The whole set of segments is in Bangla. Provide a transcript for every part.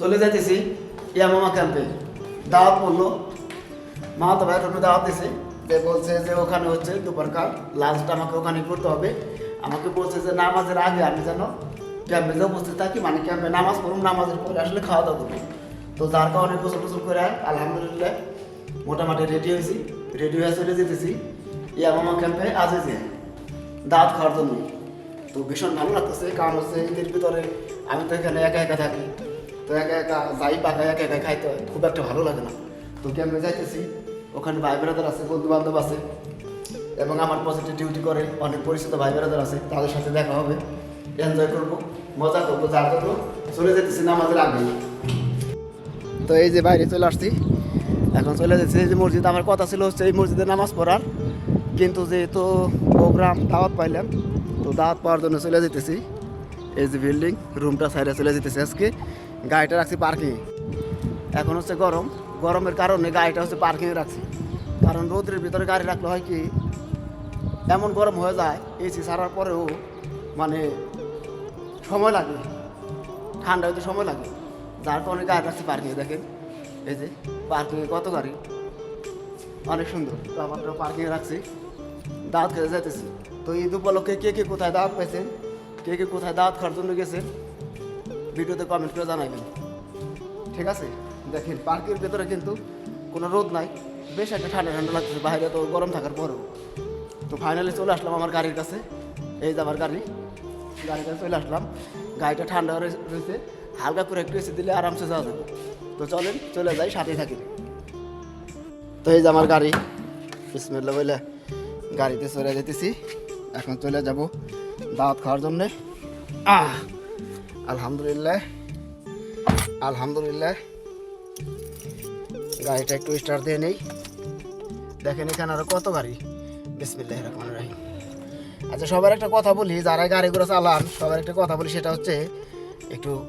চলে যাইতেছি ইয়ামামা ক্যাম্পে। দাওয়াত পড়ল। মা তো ভাই তুমি দাওয়াত দিছে। যে বলছে যে ওখানে হচ্ছে দুপুরকার লাঞ্চটা আমাকে ওখানে করতে হবে। আমাকে বলছে যে নামাজের আগে আমি যেন ক্যাম্পে যে উপস্থিত থাকি মানে ক্যাম্পে নামাজ পড়ুন নামাজের পরে আসলে খাওয়া দাওয়া করব। তো যার কারণে গোসল টোসল করে আলহামদুলিল্লাহ মোটামুটি রেডি হয়েছি। রেডি হয়ে চলে যেতেছি ইয়ামামা ক্যাম্পে আজ যে দাঁত খাওয়ার জন্য। তো ভীষণ ভালো লাগতেছে, কারণ হচ্ছে ঈদের ভিতরে আমি তো এখানে একা একা থাকি। তো একা একা যাই পাকা একা একা খাইতে হয় খুব একটা ভালো লাগে না। তো ক্যাম্পে যাইতেছি, ওখানে ভাই বেড়াদার আছে বন্ধু বান্ধব আছে, এবং আমার পজিটিভ ডিউটি করে অনেক পরিচিত ভাই বেড়াদার আছে, তাদের সাথে দেখা হবে এনজয় করব, মজা করব যার জন্য চলে যেতেছি নামাজের আগে। তো এই যে বাইরে চলে আসছি, এখন চলে যাচ্ছে এই যে মসজিদ, আমার কথা ছিল হচ্ছে এই মসজিদে নামাজ পড়ার, কিন্তু যেহেতু প্রোগ্রাম দাওয়াত পাইলাম, তো দাওয়াত পাওয়ার জন্য চলে যেতেছি। এই যে বিল্ডিং রুমটা সাইডে চলে যেতেছি আজকে। গাড়িটা রাখছি পার্কিং এখন হচ্ছে গরম। গরমের কারণে গাড়িটা হচ্ছে পার্কিংয়ে রাখছি। কারণ রোদের ভিতরে গাড়ি রাখলে হয় কি, এমন গরম হয়ে যায় এসি ছাড়ার পরেও মানে সময় লাগে। ঠান্ডা হইতে সময় লাগে। যার কারণে গাড়ি রাখছি পার্কিংয়ে দেখেন। এই যে পার্কিংয়ে কত গাড়ি? অনেক সুন্দর। তো আমার পার্কিংয়ে রাখছি। দাঁত খেতে যাইতেছি। তো ঈদ উপলক্ষে কে কে কোথায় দাঁত পেয়েছেন কে কে কোথায় দাঁত খাওয়ার জন্য গেছেন? ভিডিওতে কমেন্ট করে জানাবেন ঠিক আছে? দেখেন, পার্কের ভেতরে কিন্তু কোনো রোদ নাই। বেশ একটা ঠান্ডা ঠান্ডা লাগতেছে, বাইরে তো গরম থাকার পরেও। তো ফাইনালি চলে আসলাম আমার গাড়ির কাছে। এই যে আমার গাড়ি। গাড়ির কাছে চলে আসলাম। গাড়িটা ঠান্ডা রয়েছে। হালকা করে একটু এসে দিলে আরামসে যাওয়া যাবে। তো চলেন, চলে যাই, সাথে থাকি। তো এই যে আমার গাড়ি। বিসমিল্লা বলে গাড়িতে চলে যেতেছি। এখন চলে যাব দাওয়াত খাওয়ার জন্যে। আহ! আলহামদুলিল্লাহ। আলহামদুলিল্লাহ। গাড়িটা একটু স্টার্ট দিয়ে নেই। দেখেন এখানে আরও কত গাড়ি। বিসমিল্লাহ রহমান রাহিম। আচ্ছা সবার একটা কথা বলি, যারা গাড়িগুলো চালান, সবার একটা কথা বলি, সেটা হচ্ছে একটু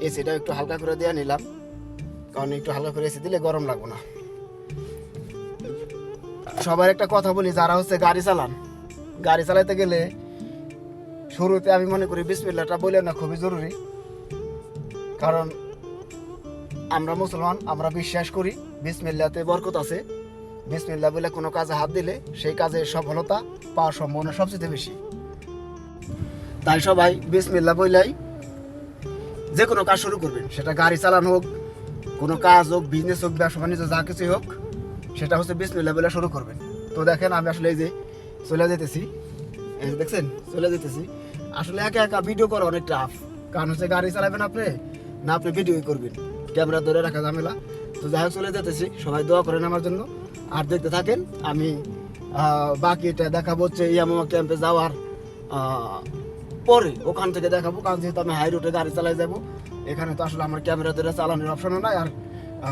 এসিটা একটু হালকা করে দিয়ে নিলাম। কারণ একটু হালকা করে এসি দিলে গরম লাগবো না। সবার একটা কথা বলি, যারা হচ্ছে গাড়ি চালান, গাড়ি চালাতে গেলে শুরুতে আমি মনে করি বিসমিল্লাটা বলে না খুবই জরুরি। কারণ আমরা মুসলমান, আমরা বিশ্বাস করি বিসমিল্লাতে বরকত আছে। বিসমিল্লা বলে কোনো কাজে হাত দিলে সেই কাজে সফলতা পাওয়ার সম্ভাবনা সবচেয়ে বেশি। তাই সবাই বিসমিল্লা বইলাই যে কোনো কাজ শুরু করবেন। সেটা গাড়ি চালানো হোক, কোনো কাজ হোক বিজনেস হোক, ব্যবসা বাণিজ্য, যা কিছুই হোক, সেটা হচ্ছে বিসমিল্লা বলে শুরু করবেন। তো দেখেন আমি আসলে এই যে চলে যেতেছি। এই দেখছেন? চলে যেতেছি। আসলে একা একা ভিডিও করা অনেক টাফ কারণ হচ্ছে গাড়ি চালাবেন আপনি, না আপনি ভিডিও করবেন। ক্যামেরা ধরে রাখা ঝামেলা। তো যাই হোক, চলে যেতেছি। সবাই দোয়া করেন আমার জন্য। আর দেখতে থাকেন, আমি বাকিটা দেখাবো হচ্ছে ইয়ামা ক্যাম্পে যাওয়ার পরে ওখান থেকে দেখাবো। কারণ যেহেতু আমি হাই রোডে গাড়ি চালাই যাব, এখানে তো আসলে আমার ক্যামেরা ধরে চালানোর অপশনও নাই আর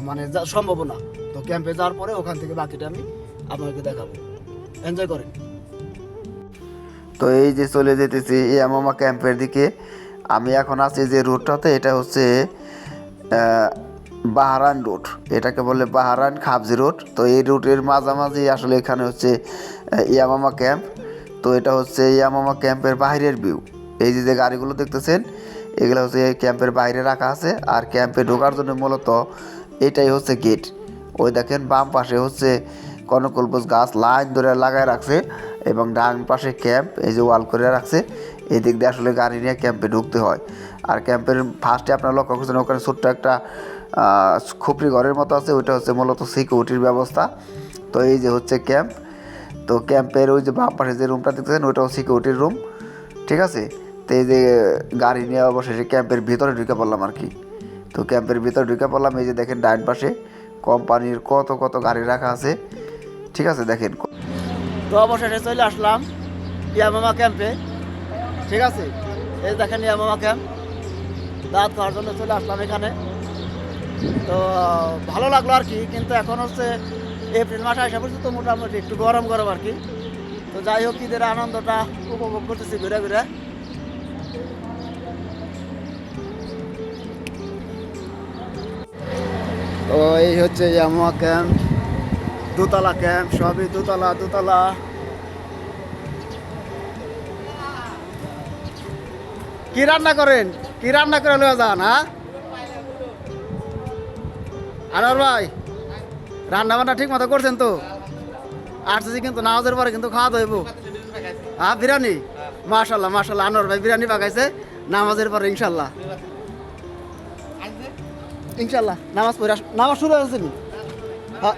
মানে সম্ভব না। তো ক্যাম্পে যাওয়ার পরে ওখান থেকে বাকিটা আমি আপনাকে দেখাবো। এনজয় করেন। তো এই যে চলে যেতেছি ইয়ামামা ক্যাম্পের দিকে। আমি এখন আছি যে রুটটাতে এটা হচ্ছে বাহারান রুট এটাকে বলে বাহারান খাবজি রুট তো এই রুটের মাঝামাঝি আসলে এখানে হচ্ছে ইয়ামামা ক্যাম্প। তো এটা হচ্ছে ইয়ামামা ক্যাম্পের বাইরের ভিউ এই যে যে গাড়িগুলো দেখতেছেন, এগুলো হচ্ছে ক্যাম্পের বাইরে রাখা আছে। আর ক্যাম্পে ঢোকার জন্য মূলত এটাই হচ্ছে গেট ওই দেখেন বাম পাশে হচ্ছে কনকলবস গাছ লাইন ধরে লাগায় রাখছে। এবং ডান পাশে ক্যাম্প, এই যে ওয়াল করে রাখছে এই দিক দিয়ে আসলে গাড়ি নিয়ে ক্যাম্পে ঢুকতে হয়। আর ক্যাম্পের ফার্স্টে আপনারা লক্ষ্য করছেন, ওখানে ছোট্ট একটা খুপড়ি ঘরের মতো আছে, ওইটা হচ্ছে মূলত সিকিউরিটির ব্যবস্থা। তো এই যে হচ্ছে ক্যাম্প, তো ক্যাম্পের ওই যে বাম পাশে যে রুমটা দেখতেছেন, ওইটাও সিকিউরিটির রুম ঠিক আছে? তো এই যে গাড়ি নিয়ে অবশেষে ক্যাম্পের ভিতরে ঢুকে পড়লাম আর কি। তো ক্যাম্পের ভিতরে ঢুকে পড়লাম, এই যে দেখেন ডাইন পাশে কোম্পানির কত কত গাড়ি রাখা আছে, ঠিক আছে দেখেন। তো অবশেষে চলে আসলাম ইয়ামামা ক্যাম্পে। ঠিক আছে? এই দেখেন ইয়ামামা ক্যাম্প। দাঁত খাওয়ার জন্য চলে আসলাম এখানে। তো, ভালো লাগল আর কি, কিন্তু এখন হচ্ছে এপ্রিল মাসে আসা পর্যন্ত মোটামুটি একটু গরম গরম আর কি। তো যাই হোক, ঈদের আনন্দটা উপভোগ করতেছি ঘুরে ঘুরে। তো এই হচ্ছে ইয়ামামা ক্যাম্প। দোতলা ক্যাম্প সবই দোতলা দোতলা। কি রান্না করেন? কি রান্না করে লয়ে যান হ্যাঁ? আনোয়ার ভাই রান্না বান্না ঠিক মতো করছেন তো? আসতেছি কিন্তু নামাজের পরে কিন্তু খাওয়া দইব হ্যাঁ বিরিয়ানি? মাশাল্লাহ মাশাল্লাহ আনোয়ার ভাই বিরিয়ানি পাকাইছে, নামাজের পরে ইনশাল্লাহ ইনশাল্লাহ নামাজ পড়ে নামাজ শুরু হয়েছে হ্যাঁ।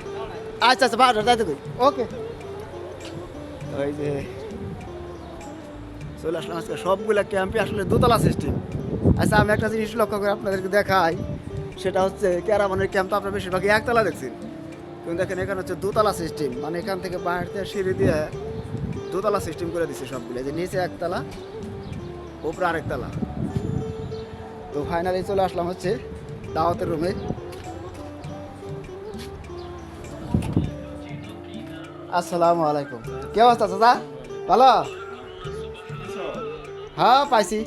আচ্ছা আচ্ছা বারোটা যাইতে কই? ওকে ওই যে চলে আসলাম আজকে। সবগুলা ক্যাম্পে আসলে দোতলা সিস্টেম আচ্ছা আমি একটা জিনিস লক্ষ্য করে আপনাদেরকে দেখাই। সেটা হচ্ছে ক্যারাবনের ক্যাম্প তো আপনারা বেশিরভাগই একতলা দেখছেন। কিন্তু দেখেন এখানে হচ্ছে দোতলা সিস্টেম মানে এখান থেকে বাইরে থেকে সিঁড়ি দিয়ে দোতলা সিস্টেম করে দিচ্ছে সবগুলো। এই যে নিচে একতলা উপরে আরেকতলা। তো ফাইনালি চলে আসলাম হচ্ছে দাওয়াতের রুমে আসসালামু আলাইকুম। কে অবস্থা চাচা? ভালো? হ্যাঁ পাইছি।